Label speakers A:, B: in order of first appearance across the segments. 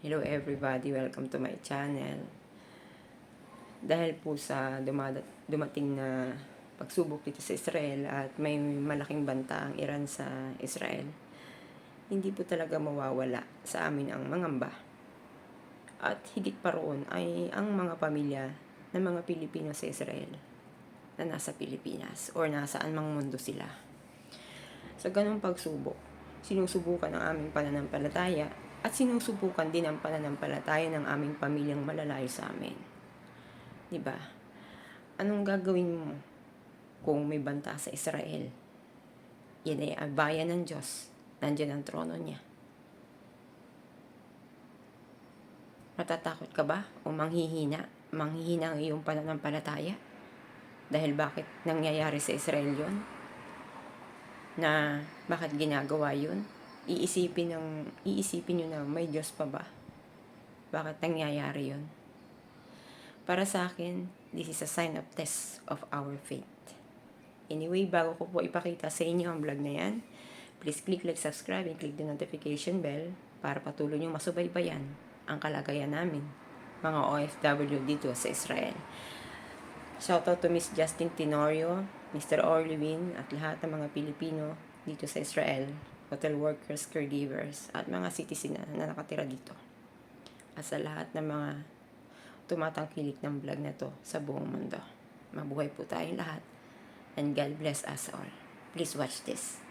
A: Hello everybody, welcome to my channel. Dahil po sa dumating na pagsubok dito sa Israel at may malaking banta ang Iran sa Israel, hindi po talaga mawawala sa amin ang mangamba. At higit pa roon ay ang mga pamilya ng mga Pilipino sa Israel na nasa Pilipinas or nasaan mang mundo sila. Sa ganong pagsubok, sinusubukan ang aming pananampalataya at sinusubukan din ang pananampalataya ng aming pamilyang malalayo sa amin. ba? Anong gagawin mo kung may banta sa Israel? Yan ay bayan ng Diyos. Nandiyan ang trono niya. Matatakot ka ba o manghihina? Manghihina ang iyong pananampalataya? Dahil bakit nangyayari sa Israel yon? Na bakit ginagawa yun? Iisipin ng iisipin niyo na may Diyos pa ba? Bakit nangyayari yon? Para sa akin, this is a sign of test of our faith. Anyway, bago ko po ipakita sa inyo ang vlog na yan, please click like, subscribe, and click the notification bell para patuloy nyo masubaybayan ang kalagayan namin, mga OFW dito sa Israel. Shoutout to Miss Justin Tenorio, Mr. Orlewin, at lahat ng mga Pilipino dito sa Israel, hotel workers, caregivers, at mga citizen na, na nakatira dito. At sa lahat ng mga tumatangkilik ng vlog na to sa buong mundo. Mabuhay po tayong lahat. And God bless us all. Please watch this.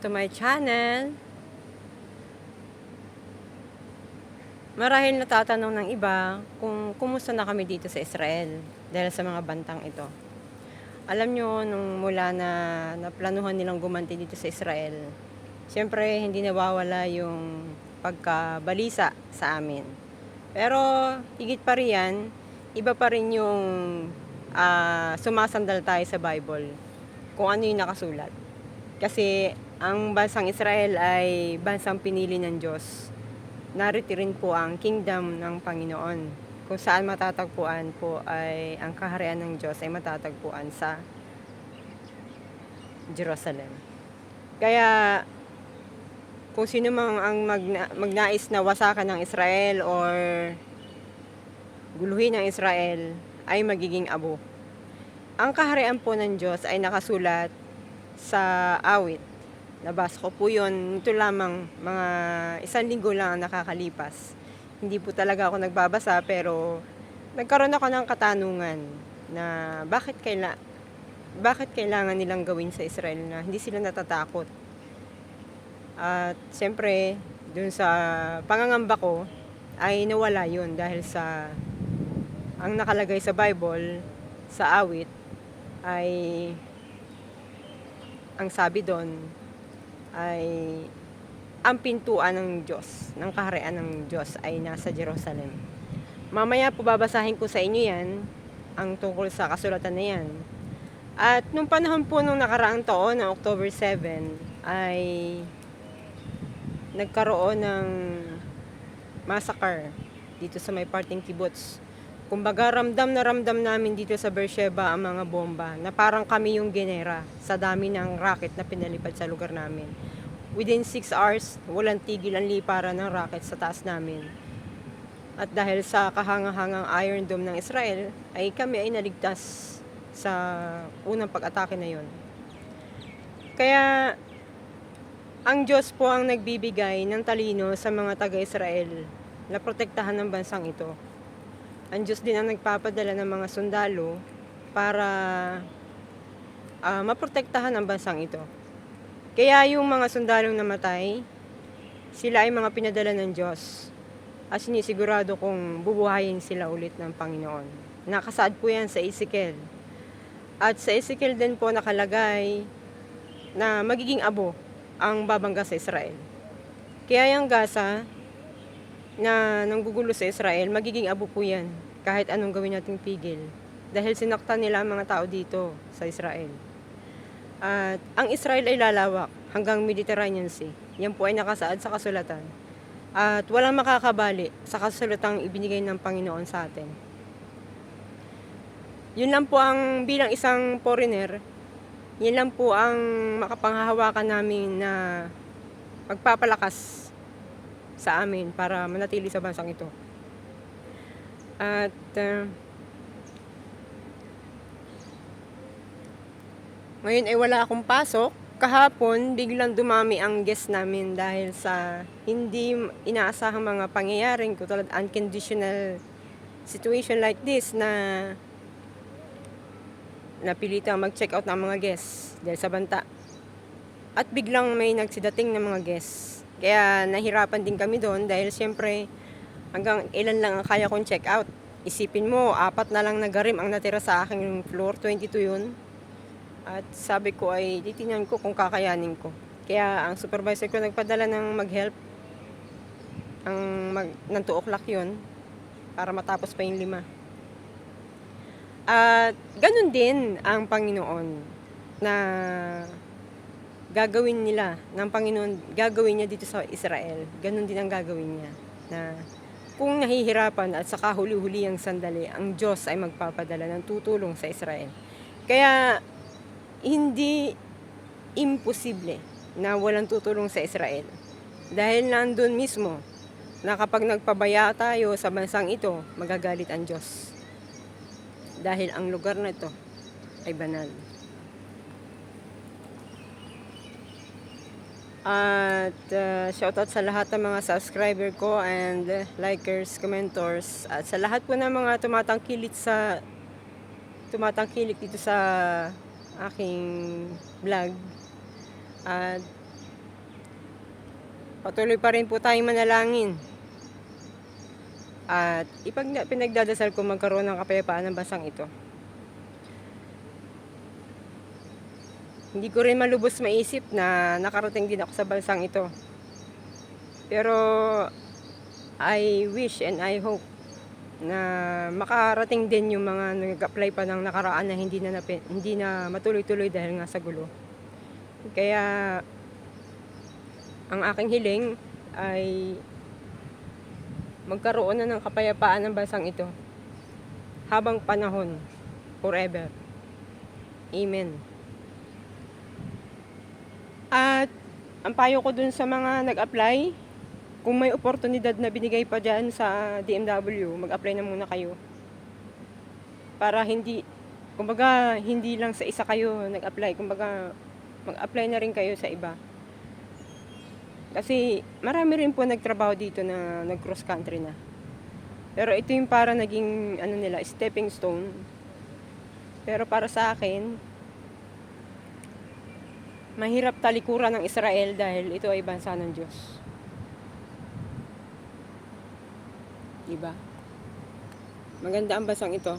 A: To my channel. Marahil natatanong ng iba kung kumusta na kami dito sa Israel dahil sa mga bantang ito. Alam nyo, nung mula na naplanuhan nilang gumanti dito sa Israel, siyempre hindi nawawala yung pagkabalisa sa amin. Pero higit pa riyan, iba pa rin yung ah, sumasandal tayo sa Bible kung ano yung nakasulat. Kasi ang bansang Israel ay bansang pinili ng Diyos. Narito rin po ang kingdom ng Panginoon. Kung saan matatagpuan po ay ang kaharian ng Diyos ay matatagpuan sa Jerusalem. Kaya kung sino mang ang magna, magnais na wasakan ng Israel or guluhin ng Israel ay magiging abo. Ang kaharian po ng Diyos ay nakasulat sa awit. Nabasa ko po yun. Ito lamang mga isang linggo lang ang nakakalipas. Hindi po talaga ako nagbabasa pero nagkaroon ako ng katanungan na bakit kaila bakit kailangan nilang gawin sa Israel na hindi sila natatakot. At siyempre, dun sa pangangamba ko ay nawala yun dahil sa ang nakalagay sa Bible sa awit ay ang sabi doon ay ang pintuan ng Diyos, ng kaharian ng Diyos ay nasa Jerusalem. Mamaya po babasahin ko sa inyo yan, ang tungkol sa kasulatan na yan. At nung panahon po nung nakaraang taon, ng October 7, ay nagkaroon ng massacre dito sa may parting kibbutz. Kumbaga ramdam na ramdam namin dito sa Beersheba ang mga bomba na parang kami yung genera sa dami ng rocket na pinalipad sa lugar namin. Within 6 hours, walang tigil ang liparan ng rocket sa taas namin. At dahil sa kahangahangang Iron Dome ng Israel, ay kami ay naligtas sa unang pag-atake na yon. Kaya ang Diyos po ang nagbibigay ng talino sa mga taga-Israel na protektahan ng bansang ito.
B: Ang Diyos din ang nagpapadala ng mga sundalo para ah, maprotektahan ang bansang ito. Kaya yung mga sundalong namatay, sila ay mga pinadala ng Diyos at sinisigurado kung bubuhayin sila ulit ng Panginoon. Nakasaad po yan sa Ezekiel. At sa Ezekiel din po nakalagay na magiging abo ang babangga sa Israel. Kaya yung Gaza na nanggugulo sa Israel, magiging abo po yan kahit anong gawin nating pigil. Dahil sinaktan nila ang mga tao dito sa Israel. At ang Israel ay lalawak hanggang Mediterranean Sea. Yan po ay nakasaad sa kasulatan. At walang makakabali sa kasulatang ibinigay ng Panginoon sa atin. Yun lang po ang bilang isang foreigner, yun lang po ang makapanghahawakan namin na magpapalakas sa amin para manatili sa bansang ito. At uh, ngayon ay wala akong pasok. Kahapon, biglang dumami ang guest namin dahil sa hindi inaasahang mga pangyayaring tulad unconditional situation like this na napilitang mag-check out ng mga guests dahil sa banta. At biglang may nagsidating ng mga guests. Kaya nahirapan din kami doon dahil siyempre hanggang ilan lang ang kaya kong check out. Isipin mo, apat na lang na garim ang natira sa aking floor, 22 yun. At sabi ko ay titingnan ko kung kakayanin ko. Kaya ang supervisor ko nagpadala ng mag-help. Ang mag, ng 2 o'clock yun para matapos pa yung lima. At ganun din ang Panginoon na gagawin nila ng Panginoon, gagawin niya dito sa Israel. Ganun din ang gagawin niya na kung nahihirapan at saka huli-huli ang sandali, ang Diyos ay magpapadala ng tutulong sa Israel. Kaya hindi imposible na walang tutulong sa Israel. Dahil nandun mismo na kapag nagpabaya tayo sa bansang ito, magagalit ang Diyos. Dahil ang lugar na ito ay banal. At uh, shoutout sa lahat ng mga subscriber ko and likers, commentors at sa lahat po ng mga tumatangkilik sa tumatangkilik dito sa aking vlog. At patuloy pa rin po tayong manalangin. At ipag pinagdadasal ko magkaroon ng kapayapaan ng bansang ito. Hindi ko rin malubos maisip na nakarating din ako sa bansang ito. Pero I wish and I hope na makarating din yung mga nag-apply pa ng nakaraan na hindi na, napi- hindi na matuloy-tuloy dahil nga sa gulo. Kaya ang aking hiling ay magkaroon na ng kapayapaan ng bansang ito habang panahon forever. Amen. At ang payo ko dun sa mga nag-apply, kung may oportunidad na binigay pa dyan sa DMW, mag-apply na muna kayo. Para hindi, kumbaga, hindi lang sa isa kayo nag-apply, kumbaga, mag-apply na rin kayo sa iba. Kasi marami rin po nagtrabaho dito na nag-cross country na. Pero ito yung para naging, ano nila, stepping stone. Pero para sa akin, mahirap talikuran ng Israel dahil ito ay bansa ng Diyos. Diba? Maganda ang bansang ito.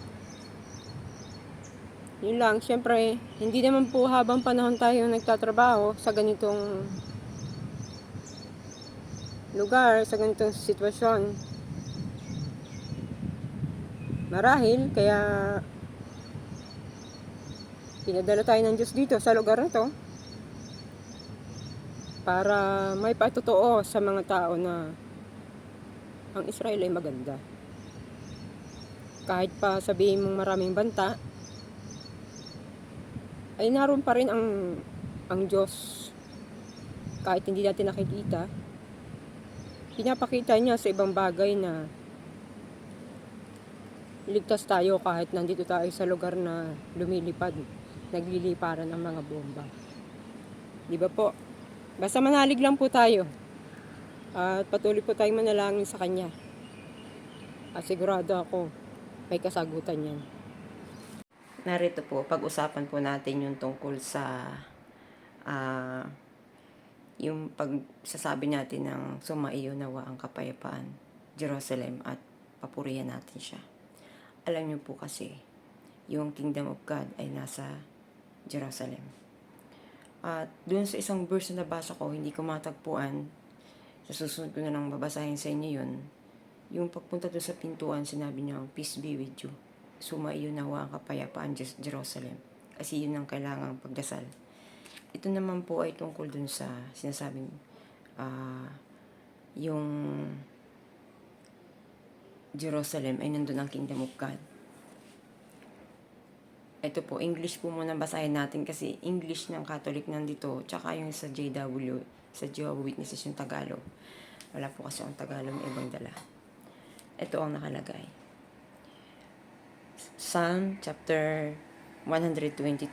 B: Yun lang, syempre, hindi naman po habang panahon tayo nagtatrabaho sa ganitong lugar, sa ganitong sitwasyon. Marahil, kaya pinadala tayo ng Diyos dito sa lugar na to para may patotoo sa mga tao na ang Israel ay maganda. Kahit pa sabihin mong maraming banta, ay naroon pa rin ang ang Diyos. Kahit hindi natin nakikita, pinapakita niya sa ibang bagay na ligtas tayo kahit nandito tayo sa lugar na lumilipad, nagliliparan ang mga bomba. Di ba po? Basta manalig lang po tayo. At patuloy po tayong manalangin sa Kanya. At sigurado ako may kasagutan yan.
A: Narito po, pag-usapan po natin yung tungkol sa ah, yung pagsasabi natin ng sumaiyo nawa ang kapayapaan, Jerusalem at papurihan natin siya. Alam niyo po kasi, yung kingdom of God ay nasa Jerusalem. At doon sa isang verse na nabasa ko, hindi ko matagpuan, sa susunod ko na lang babasahin sa inyo yun, yung pagpunta doon sa pintuan, sinabi niya, peace be with you. Sumaiyo nawa ang kapayapaan Jer- Jerusalem. Kasi yun ang kailangang pagdasal. Ito naman po ay tungkol dun sa sinasabing ah, yung Jerusalem ay nandun ang kingdom of God. Ito po, English po muna basahin natin kasi English ng Catholic nandito, tsaka yung sa JW, sa Jehovah Witnesses yung Tagalog. Wala po kasi ang Tagalog na ibang dala. Ito ang nakalagay. Psalm chapter 122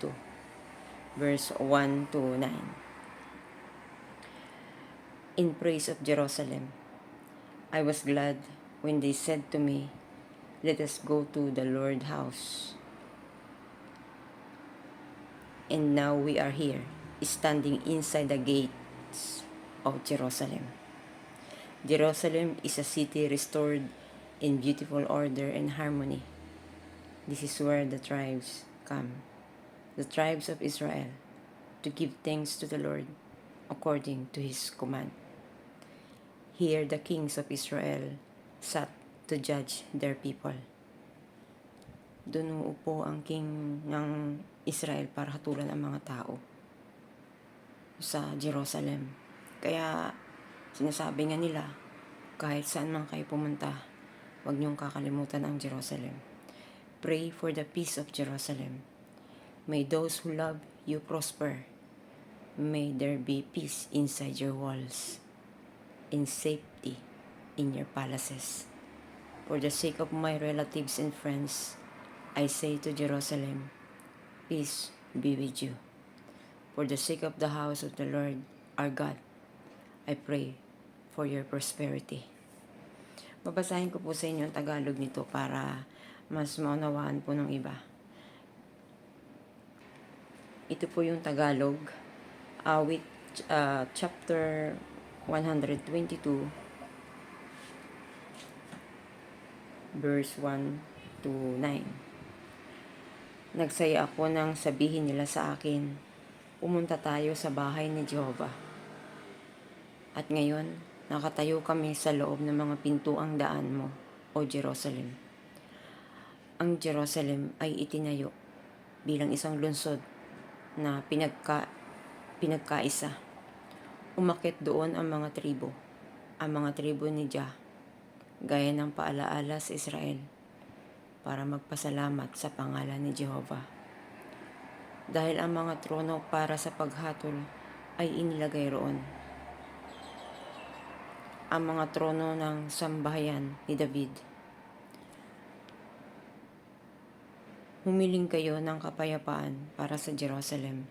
A: verse 1 to 9. In praise of Jerusalem, I was glad when they said to me, Let us go to the Lord house. And now we are here, standing inside the gates of Jerusalem. Jerusalem is a city restored in beautiful order and harmony. This is where the tribes come, the tribes of Israel, to give thanks to the Lord according to his command. Here the kings of Israel sat to judge their people. Doon uupo ang king ng Israel para hatulan ang mga tao sa Jerusalem. Kaya sinasabi nga nila, kahit saan man kayo pumunta, huwag niyong kakalimutan ang Jerusalem. Pray for the peace of Jerusalem. May those who love you prosper. May there be peace inside your walls, in safety in your palaces. For the sake of my relatives and friends, I say to Jerusalem, Peace be with you. For the sake of the house of the Lord our God, I pray for your prosperity. Babasahin ko po sa inyo ang Tagalog nito para mas maunawaan po ng iba. Ito po yung Tagalog. Awit uh, chapter 122 verse 1 to 9. Nagsaya ako nang sabihin nila sa akin, pumunta tayo sa bahay ni Jehovah. At ngayon, nakatayo kami sa loob ng mga pintuang daan mo, O Jerusalem. Ang Jerusalem ay itinayo bilang isang lungsod na pinagka, pinagkaisa. Umakit doon ang mga tribo, ang mga tribo ni Jah, gaya ng paalaala sa Israel, para magpasalamat sa pangalan ni Jehovah. Dahil ang mga trono para sa paghatol ay inilagay roon. Ang mga trono ng sambahayan ni David. Humiling kayo ng kapayapaan para sa Jerusalem.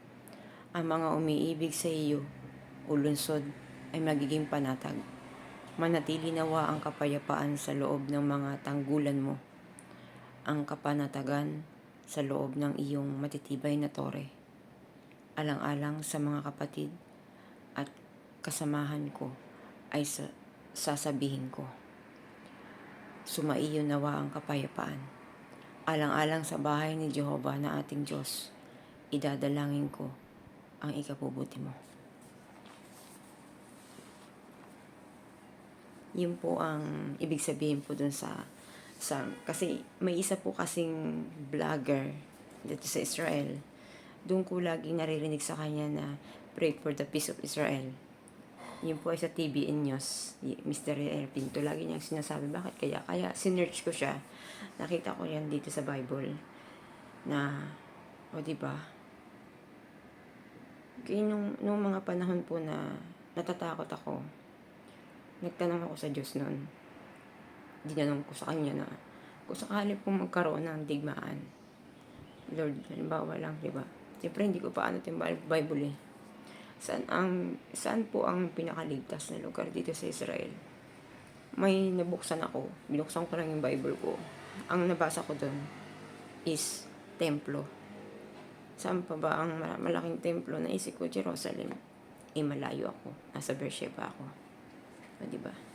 A: Ang mga umiibig sa iyo o lungsod ay magiging panatag. Manatili nawa ang kapayapaan sa loob ng mga tanggulan mo. Ang kapanatagan sa loob ng iyong matitibay na tore. Alang-alang sa mga kapatid at kasamahan ko ay sa- sasabihin ko. Sumaiyo nawa ang kapayapaan. Alang-alang sa bahay ni Jehovah na ating Diyos, idadalangin ko ang ikabubuti mo. Yun po ang ibig sabihin po dun sa, sa kasi may isa po kasing vlogger dito sa Israel. Doon ko lagi naririnig sa kanya na pray for the peace of Israel. Yun po ay sa TVN News, Mr. El Pinto. Lagi niyang sinasabi, bakit kaya? Kaya sinearch ko siya. Nakita ko yan dito sa Bible. Na, o di ba? Kaya nung, nung mga panahon po na natatakot ako, nagtanong ako sa Diyos noon. Dinanong ko sa Kanya na, kung sakali po magkaroon ng digmaan, Lord, halimbawa lang, di ba? Siyempre, hindi ko pa ano yung Bible eh. Saan, ang, saan po ang pinakaligtas na lugar dito sa Israel? May nabuksan ako. Binuksan ko lang yung Bible ko. ang nabasa ko doon is templo. Saan pa ba ang mala- malaking templo? Naisip ko, Jerusalem. Eh, malayo ako. Nasa Beersheba ako. O, di ba?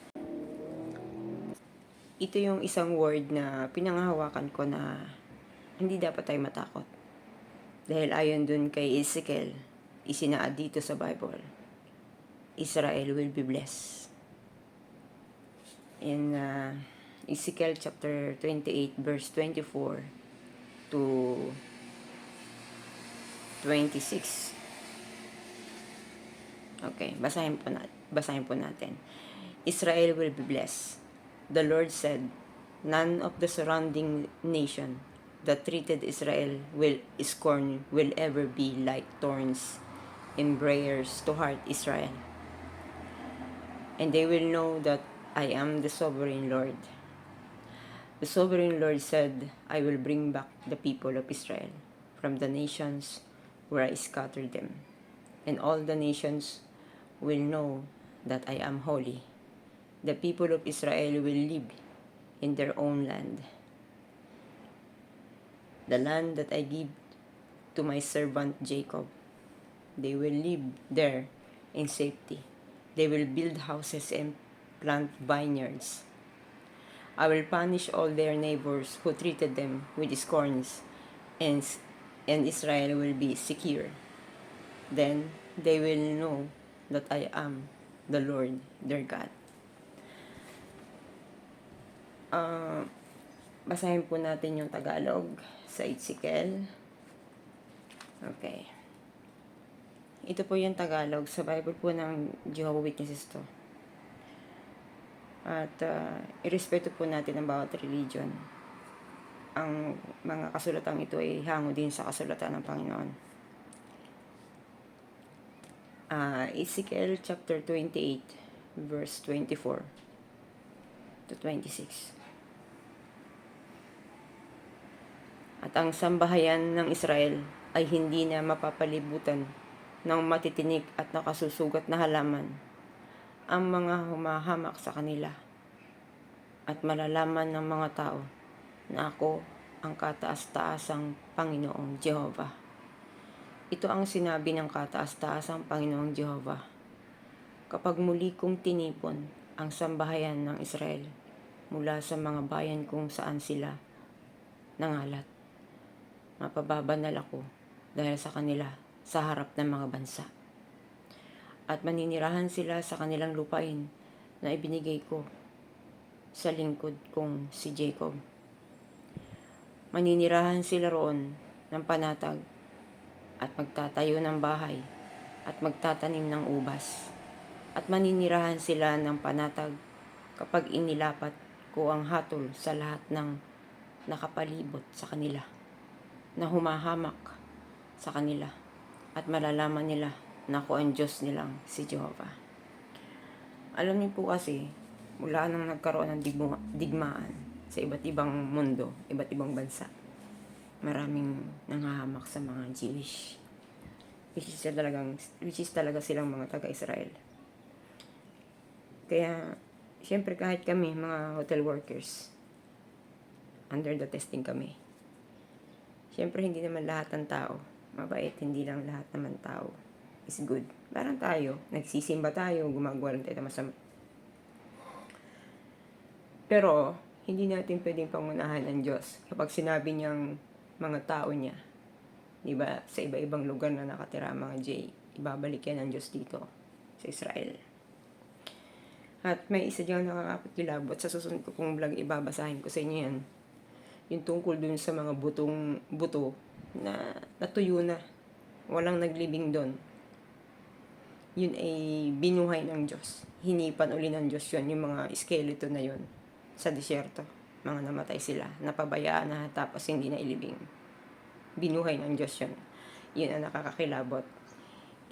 A: Ito yung isang word na pinangahawakan ko na hindi dapat tayo matakot. Dahil ayon dun kay Ezekiel, isinaad dito sa Bible, Israel will be blessed. In uh, Ezekiel chapter 28 verse 24 to 26. Okay, basahin po, nat basahin po natin. Israel will be blessed. The Lord said, None of the surrounding nation that treated Israel will scorn will ever be like thorns in briars to heart Israel. And they will know that I am the sovereign Lord. The sovereign Lord said, I will bring back the people of Israel from the nations where I scattered them, and all the nations will know that I am holy. The people of Israel will live in their own land. The land that I give to my servant Jacob. They will live there in safety. They will build houses and plant vineyards. I will punish all their neighbors who treated them with scorns, and, and Israel will be secure. Then they will know that I am the Lord their God. Ah, basahin po natin yung Tagalog sa Ezekiel. Okay. Ito po yung Tagalog sa Bible po ng Jehovah Witnesses to. At uh, irespeto po natin ang bawat religion. Ang mga kasulatang ito ay hango din sa kasulatan ng Panginoon. Ah, Ezekiel chapter 28 verse 24 to 26. At ang sambahayan ng Israel ay hindi na mapapalibutan ng matitinik at nakasusugat na halaman ang mga humahamak sa kanila at malalaman ng mga tao na ako ang kataas-taasang Panginoong Jehovah. Ito ang sinabi ng kataas-taasang Panginoong Jehovah. Kapag muli kong tinipon ang sambahayan ng Israel mula sa mga bayan kung saan sila nangalat, mapababanal ako dahil sa kanila sa harap ng mga bansa. At maninirahan sila sa kanilang lupain na ibinigay ko sa lingkod kong si Jacob. Maninirahan sila roon ng panatag at magtatayo ng bahay at magtatanim ng ubas. At maninirahan sila ng panatag kapag inilapat ko ang hatol sa lahat ng nakapalibot sa kanila na humahamak sa kanila at malalaman nila na ako ang Diyos nilang si Jehovah. Alam niyo po kasi, mula nang nagkaroon ng digma- digmaan sa iba't ibang mundo, iba't ibang bansa, maraming nangahamak sa mga Jewish. Which is talagang, which is talaga silang mga taga-Israel. Kaya, syempre kahit kami, mga hotel workers, under the testing kami. Syempre, hindi naman lahat ng tao mabait, hindi lang lahat naman tao is good. Parang tayo, nagsisimba tayo, gumagawa lang tayo ng masama. Pero, hindi natin pwedeng pangunahan ang Diyos kapag sinabi niyang mga tao niya, di ba, sa iba-ibang lugar na nakatira ang mga J, ibabalik yan ng Diyos dito sa Israel. At may isa dyan nakakapagkilabot sa susunod ko pong vlog, ibabasahin ko sa inyo yan. Yung tungkol dun sa mga butong buto na natuyo na. Walang naglibing doon. Yun ay binuhay ng Diyos. Hinipan uli ng Diyos yun, yung mga skeleton na yun sa disyerto. Mga namatay sila, napabayaan na tapos hindi na ilibing. Binuhay ng Diyos yun. Yun ang nakakakilabot.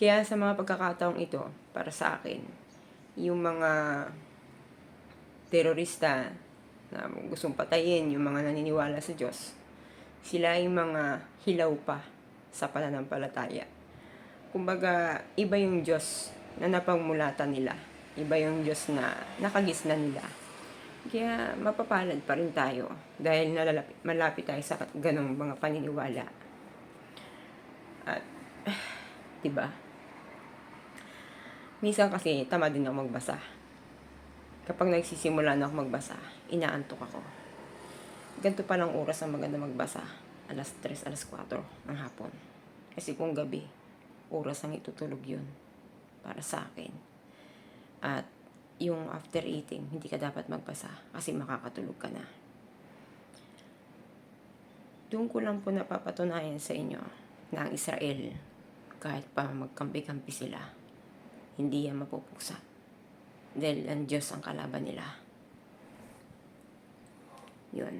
A: Kaya sa mga pagkakataong ito, para sa akin, yung mga terorista na gustong patayin, yung mga naniniwala sa Diyos, sila ay mga hilaw pa sa pananampalataya. Kumbaga, iba yung Diyos na napangmulatan nila. Iba yung Diyos na nakagisna nila. Kaya mapapalad pa rin tayo dahil nalalapit, malapit tayo sa ganong mga paniniwala. At, di ba? Minsan kasi tama din ako magbasa. Kapag nagsisimula na ako magbasa, inaantok ako. Ganito pa lang oras ang maganda magbasa. Alas 3, alas 4 ng hapon. Kasi kung gabi, oras ang itutulog yun para sa akin. At yung after eating, hindi ka dapat magbasa kasi makakatulog ka na. Doon ko lang po napapatunayan sa inyo na ang Israel, kahit pa magkampi-kampi sila, hindi yan mapupuksa. Dahil ang Diyos ang kalaban nila. Yun.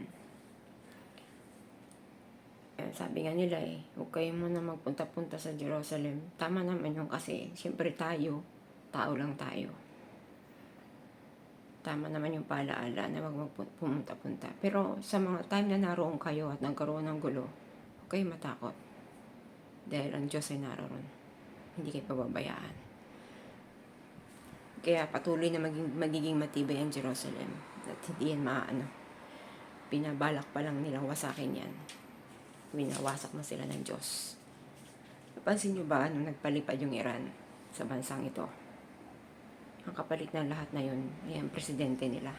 A: Eh, sabi nga nila eh, huwag kayo muna magpunta-punta sa Jerusalem. Tama naman yun kasi, siyempre tayo, tao lang tayo. Tama naman yung palaala na wag magpu- pumunta-punta. Pero sa mga time na naroon kayo at nagkaroon ng gulo, huwag kayo matakot. Dahil ang Diyos ay naroon. Hindi kayo pababayaan. Kaya patuloy na maging, magiging matibay ang Jerusalem. At hindi yan maano. Pinabalak pa lang nilang wasakin yan. Winawasak na sila ng Diyos. Napansin nyo ba nung nagpalipad yung Iran sa bansang ito? Ang kapalit ng lahat na yun ay ang presidente nila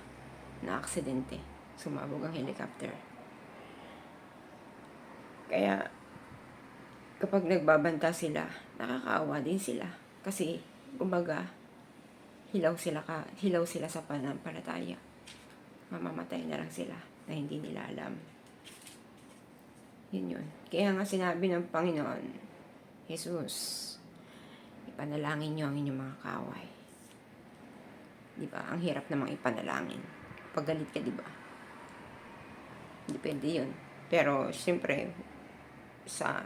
A: na aksidente. Sumabog ang helicopter. Kaya kapag nagbabanta sila, nakakaawa din sila. Kasi, kumbaga, hilaw sila ka, hilaw sila sa panampalataya. Mamamatay na lang sila na hindi nila alam. Yun yun. Kaya nga sinabi ng Panginoon, Jesus, ipanalangin niyo ang inyong mga kaaway. Di ba? Ang hirap namang ipanalangin. Pag galit ka, di ba? Depende yun. Pero, siyempre, sa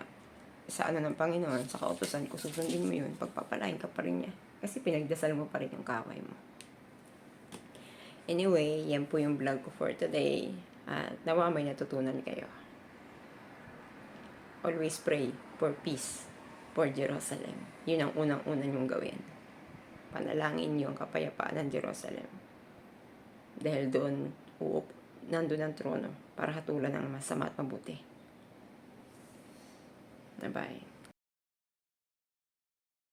A: sa ano ng Panginoon, sa kautosan ko, susundin mo yun, pagpapalain ka pa rin niya. Kasi pinagdasal mo pa rin yung kaway mo. Anyway, yan po yung vlog ko for today. At nawa may natutunan kayo. Always pray for peace for Jerusalem. Yun ang unang-unang mong gawin. Panalangin niyo ang kapayapaan ng Jerusalem. Dahil doon, uup, nandun ang trono para hatulan ng masama at mabuti. Bye-bye.